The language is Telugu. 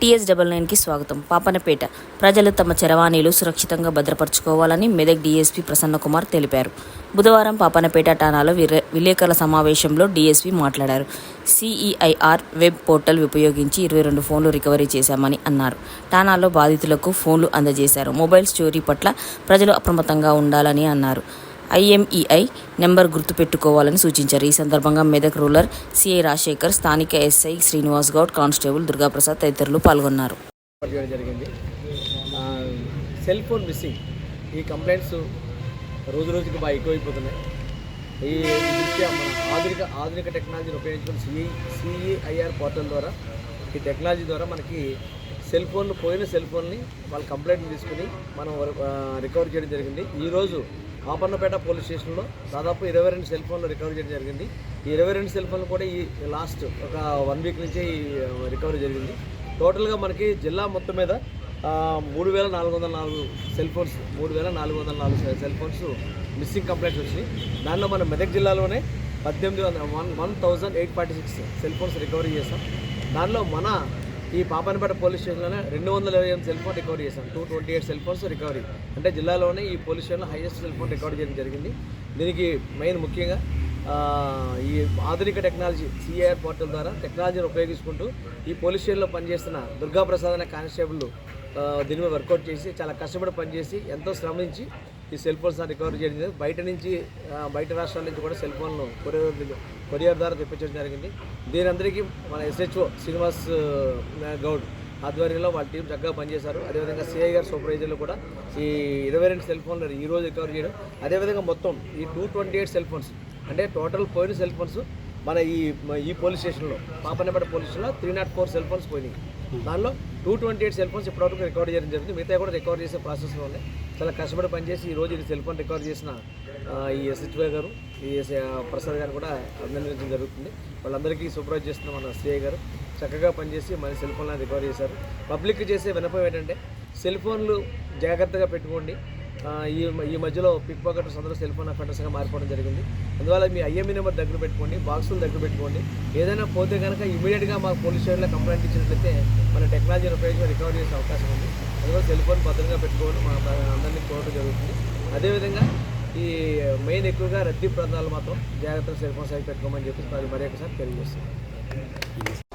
టీఎస్ డబల్ నైన్కి స్వాగతం. పాపనపేట ప్రజలు తమ చరవాణీలు సురక్షితంగా భద్రపరచుకోవాలని మెదక్ డీఎస్పీ ప్రసన్నకుమార్ తెలిపారు. బుధవారం పాపనపేట ఠాణాలో విలేకరుల సమావేశంలో డీఎస్పీ మాట్లాడారు. సిఈఐఆర్ వెబ్ పోర్టల్ ఉపయోగించి ఇరవై రెండు ఫోన్లు రికవరీ చేశామని అన్నారు. టానాలో బాధితులకు ఫోన్లు అందజేశారు. మొబైల్ స్టోరీ పట్ల ప్రజలు అప్రమత్తంగా ఉండాలని అన్నారు. ఐఎంఈఐ నెంబర్ గుర్తుపెట్టుకోవాలని సూచించారు. ఈ సందర్భంగా మెదక్ రూరల్ సిఐ రాజశేఖర్ స్థానిక ఎస్ఐ శ్రీనివాస్ గౌడ్ కానిస్టేబుల్ దుర్గాప్రసాద్ తదితరులు పాల్గొన్నారు. జరిగింది. Cell phone missing. ఈ కంప్లైంట్స్ రోజు రోజుకి బాగా ఎక్కువైపోతున్నాయి. ఈ దృష్ట్యా మన ఆధునిక ఆధునిక టెక్నాలజీని ఉపయోగించుకుని సిఐ సిఈఐఆర్ పోర్టల్ ద్వారా ఈ టెక్నాలజీ ద్వారా మనకి సెల్ ఫోన్లు పోయిన సెల్ ఫోన్ని వాళ్ళ కంప్లైంట్ తీసుకుని మనం రికవర్ చేయడం జరిగింది. ఈరోజు పాపన్నపేట పోలీస్ స్టేషన్లో దాదాపు ఇరవై రెండు సెల్ ఫోన్లు రికవర్ చేయడం జరిగింది. ఈ ఇరవై రెండు సెల్ ఫోన్లు కూడా ఈ లాస్ట్ ఒక వన్ వీక్ నుంచే ఈ రికవరీ జరిగింది. టోటల్గా మనకి జిల్లా మొత్తం మీద మూడు వేల నాలుగు వందల నాలుగు సెల్ ఫోన్స్ మూడు వేల నాలుగు వందల నాలుగు cell- cell phones missing complaints వచ్చినాయి. దానిలో మన మెదక్ జిల్లాలోనే పద్దెనిమిది వందల one one thousand eight forty six cell phones recovery చేసాం దానిలో మన ఈ పాపనపేట పోలీస్ స్టేషన్లోనే రెండు వందల ఇరవై ఎనిమిది సెల్ ఫోన్ రికవరీ చేశాం. Two twenty eight cell phones recovery. అంటే జిల్లాలోనే ఈ పోలీస్ స్టేషన్లో హైయెస్ట్ సెల్ ఫోన్ రికవరీ చేయడం జరిగింది. దీనికి మెయిన్ ముఖ్యంగా ఈ ఆధునిక టెక్నాలజీ సిఐఆర్ పోర్టల్ ద్వారా టెక్నాలజీని ఉపయోగించుకుంటూ ఈ పోలీస్ స్టేషన్లో పనిచేస్తున్న దుర్గాప్రసాద్ అనే కానిస్టేబుల్ దీని మీద వర్కౌట్ చేసి చాలా కష్టపడి పనిచేసి ఎంతో శ్రమించి ఈ సెల్ ఫోన్స్ రికవరీ చేయడం బయట నుంచి బయట రాష్ట్రాల నుంచి కూడా సెల్ ఫోన్లు కొరియర్ కొరియర్ ద్వారా తెప్పించడం జరిగింది. దీని అందరికీ మన ఎస్హెచ్ఓ శ్రీనివాస్ గౌడ్ ఆధ్వర్యంలో వాళ్ళ టీం చక్కగా పనిచేశారు. అదేవిధంగా సిఐ గారు సూపర్వైజర్లు కూడా ఈ ఇరవై రెండు సెల్ ఫోన్లు ఈ రోజు రికవర్ చేయడం. అదేవిధంగా మొత్తం ఈ two twenty eight cell phones అంటే టోటల్ పోయిన సెల్ ఫోన్స్ మన ఈ ఈ పోలీస్ స్టేషన్లో పాపన్నపేట పోలీస్ స్టేషన్లో three not four cell phones పోయినాయి. దానిలో two twenty eight cell phones ఇప్పటివరకు రికవర్ చేయడం జరిగింది. మిగతా కూడా రికవర్ చేసే ప్రాసెస్లో ఉన్నాయి. చాలా కష్టపడి పనిచేసి ఈ రోజు ఈ సెల్ ఫోన్ రికవర్ చేసిన ఈ ఎస్హెచ్ఓ గారు ప్రసాద్ గారు కూడా అభినందించడం జరుగుతుంది. వాళ్ళందరికీ సూపర్వైజ్ చేస్తున్న మన సిఐ గారు చక్కగా పనిచేసి మన సెల్ ఫోన్లను రికవర్ చేశారు. పబ్లిక్ చేసే వినపం ఏంటంటే సెల్ ఫోన్లు జాగ్రత్తగా పెట్టుకోండి. ఈ ఈ మధ్యలో పిక్ పాకెట్స్ అందరూ సెల్ ఫోన్ అఫెండర్స్గా మారిపోవడం జరిగింది. అందువల్ల మీ ఐఎంఈ నెంబర్ దగ్గర పెట్టుకోండి బాక్సులు దగ్గర పెట్టుకోండి. ఏదైనా పోతే కనుక ఇమీడియట్గా మాకు పోలీస్ స్టేషన్లో కంప్లైంట్ ఇచ్చినట్లయితే మన టెక్నాలజీని ఉపయోగించి రికవర్ చేసే అవకాశం ఉంది. అందువల్ల సెల్ ఫోన్ భద్రంగా పెట్టుకోవడం మా అందరినీ కోరడం జరుగుతుంది. అదేవిధంగా ఈ మెయిన్ ఎక్కువగా రద్దీ ప్రాంతాలు మాత్రం జాగ్రత్తగా సెల్ ఫోన్ సైజ్ పెట్టుకోమని చెప్పి మరి మరొకసారి తెలియజేస్తుంది